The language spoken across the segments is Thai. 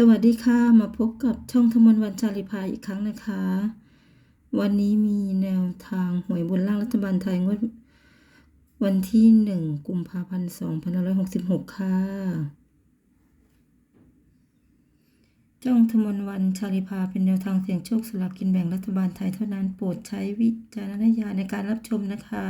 สวัสดีค่ะ มาพบกับช่องธมนวันจาริพาอีกครั้งนะคะ วันนี้มีแนวทางหวยบนล่างรัฐบาลไทยงวดวันที่หนึ่งกุมภาพันธ์สองพันห้าร้อยหกสิบหกค่ะจ้องธมนวันชาลิพาเป็นแนวทางเสี่ยงโชคสลากกินแบ่งรัฐบาลไทยเท่านั้นโปรดใช้วิจารณญาณในการรับชมนะคะ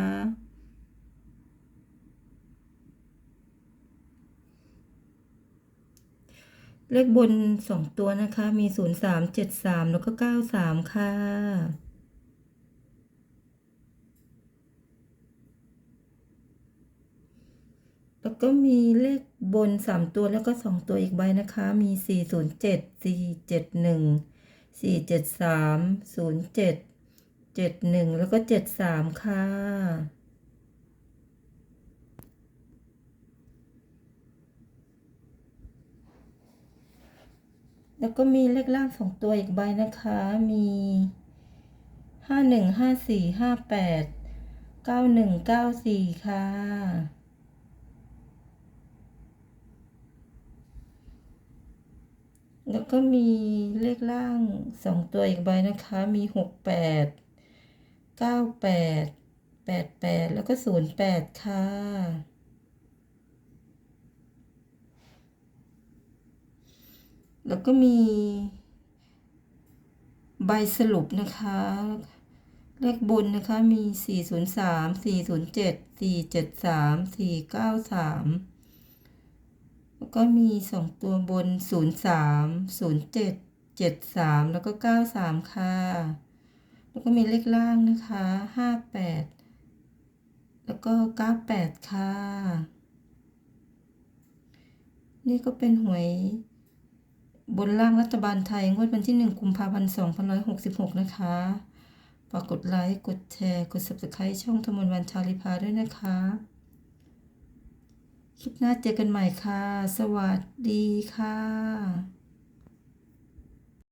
เลขบนสองตัวนะคะ มีศูนย์สามเจ็ดสามแล้วก็เก้าสามค่ะ แล้วก็มีเลขบนสามตัวแล้วก็สองตัวอีกใบนะคะ มีสี่ศูนย์เจ็ดสี่เจ็ดหนึ่งสี่เจ็ดสามศูนย์เจ็ดเจ็ดหนึ่งแล้วก็เจ็ดสามค่ะ แล้วก็มีเลขล่างสองตัวอีกใบนะคะ มีห้าหนึ่งห้าสี่ห้าแปดเก้าหนึ่งเก้าสี่ค่ะ แล้วก็มีเลขล่างสองตัวอีกใบนะคะ มีหกแปดเก้าแปดแปดแปดแล้วก็ศูนย์แปดค่ะ แล้วก็มีใบสรุปนะคะ เลขบนนะคะมี 403 407 473 493 แล้วก็มี 2 ตัวบน 03 07 73 แล้วก็ 93 ค่ะ แล้วก็มีเลขล่างนะคะ 58 แล้วก็ 98 ค่ะ นี่ก็เป็นหวย บนล่างรัฐบาลไทย งวดวันที่ 1 กุมภาพันธ์2566 นะคะฝากกดไลค์ กดแชร์ กด subscribe ช่องธมนวันชาลิพาด้วยนะคะ คลิปหน้าเจอกันใหม่ค่ะ สวัสดีค่ะ